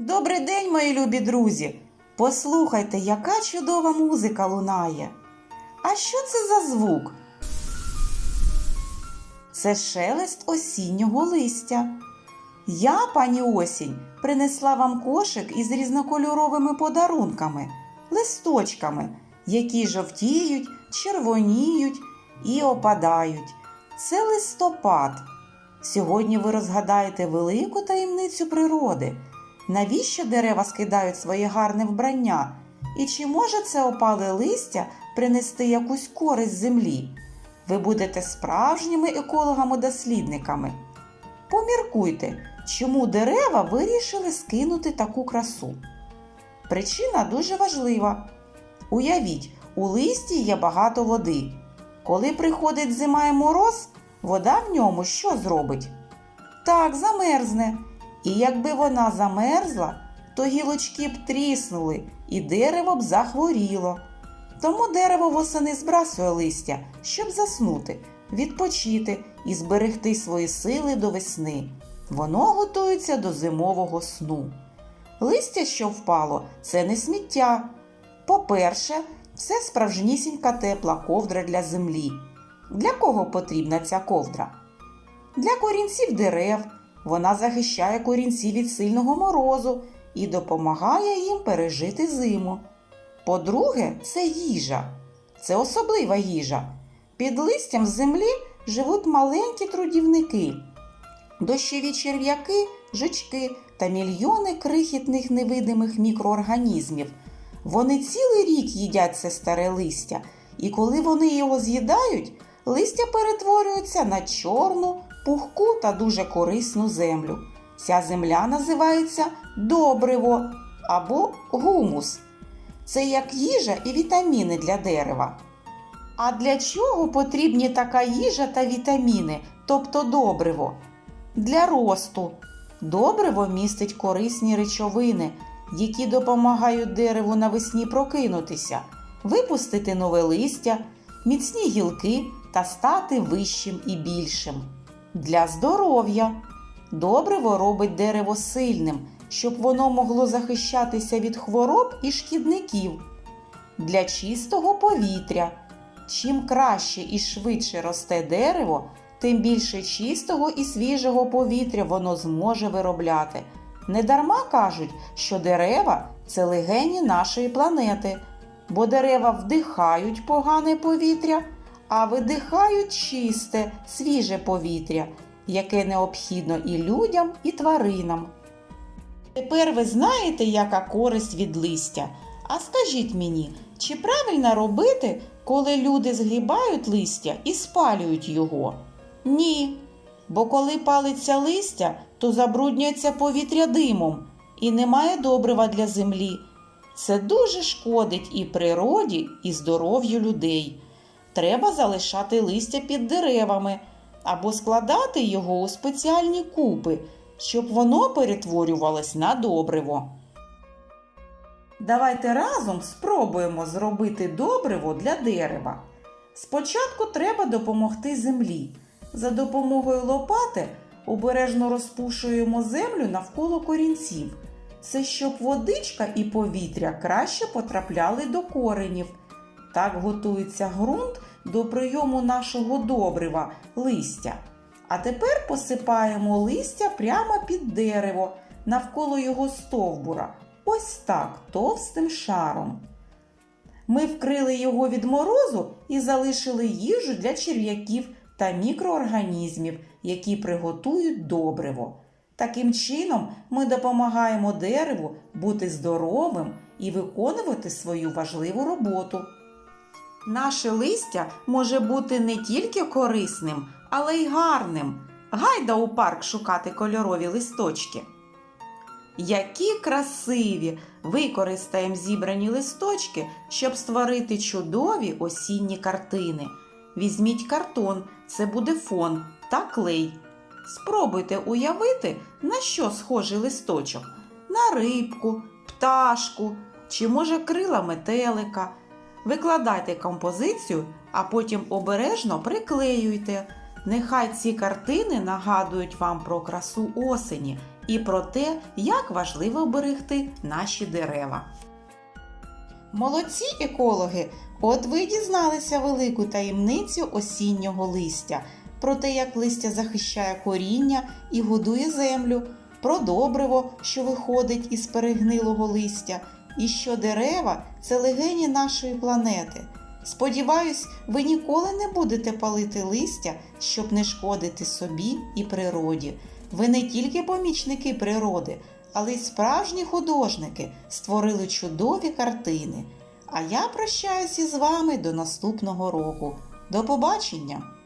Добрий день, мої любі друзі! Послухайте, яка чудова музика лунає. А що це за звук? Це шелест осіннього листя. Я, пані осінь, принесла вам кошик із різнокольоровими подарунками, листочками, які жовтіють, червоніють і опадають. Це листопад. Сьогодні ви розгадаєте велику таємницю природи. Навіщо дерева скидають своє гарне вбрання? І чи може це опале листя принести якусь користь землі? Ви будете справжніми екологами-дослідниками. Поміркуйте, чому дерева вирішили скинути таку красу. Причина дуже важлива. Уявіть, у листі є багато води. Коли приходить зима і мороз, вода в ньому що зробить? Так, замерзне. І якби вона замерзла, то гілочки б тріснули і дерево б захворіло. Тому дерево восени збрасує листя, щоб заснути, відпочити і зберегти свої сили до весни. Воно готується до зимового сну. Листя, що впало, це не сміття. По-перше, це справжнісінька тепла ковдра для землі. Для кого потрібна ця ковдра? Для корінців дерев. Вона захищає корінці від сильного морозу і допомагає їм пережити зиму. По-друге, це їжа. Це особлива їжа. Під листям землі живуть маленькі трудівники, дощові черв'яки, жучки та мільйони крихітних невидимих мікроорганізмів. Вони цілий рік їдять це старе листя, і коли вони його з'їдають, листя перетворюється на чорну, пухку та дуже корисну землю. Ця земля називається добриво або гумус. Це як їжа і вітаміни для дерева. А для чого потрібні така їжа та вітаміни, тобто добриво? Для росту. Добриво містить корисні речовини, які допомагають дереву навесні прокинутися, випустити нове листя, міцні гілки та стати вищим і більшим. Для здоров'я. Добриво робить дерево сильним, щоб воно могло захищатися від хвороб і шкідників. Для чистого повітря. Чим краще і швидше росте дерево, тим більше чистого і свіжого повітря воно зможе виробляти. Недарма кажуть, що дерева це легені нашої планети, бо дерева вдихають погане повітря, а видихають чисте, свіже повітря, яке необхідно і людям, і тваринам. Тепер ви знаєте, яка користь від листя. А скажіть мені, чи правильно робити, коли люди згрібають листя і спалюють його? Ні. Бо коли палиться листя, то забруднюється повітря димом і немає добрива для землі. Це дуже шкодить і природі, і здоров'ю людей. Треба залишати листя під деревами або складати його у спеціальні купи, щоб воно перетворювалось на добриво. Давайте разом спробуємо зробити добриво для дерева. Спочатку треба допомогти землі. За допомогою лопати обережно розпушуємо землю навколо корінців. Це щоб водичка і повітря краще потрапляли до коренів. Так готується ґрунт до прийому нашого добрива листя. А тепер посипаємо листя прямо під дерево, навколо його стовбура. Ось так, товстим шаром. Ми вкрили його від морозу і залишили їжу для черв'яків та мікроорганізмів, які приготують добриво. Таким чином, ми допомагаємо дереву бути здоровим і виконувати свою важливу роботу. Наше листя може бути не тільки корисним, але й гарним. Гайда у парк шукати кольорові листочки. Які красиві! Використаємо зібрані листочки, щоб створити чудові осінні картини. Візьміть картон, це буде фон та клей. Спробуйте уявити, на що схожий листочок: на рибку, пташку чи, може, крила метелика. Викладайте композицію, а потім обережно приклеюйте. Нехай ці картини нагадують вам про красу осені і про те, як важливо берегти наші дерева. Молодці екологи! От ви дізналися велику таємницю осіннього листя, про те, як листя захищає коріння і годує землю, про добриво, що виходить із перегнилого листя, і що дерева це легені нашої планети. Сподіваюсь, ви ніколи не будете палити листя, щоб не шкодити собі і природі. Ви не тільки помічники природи, але й справжні художники створили чудові картини. А я прощаюся із вами до наступного року. До побачення!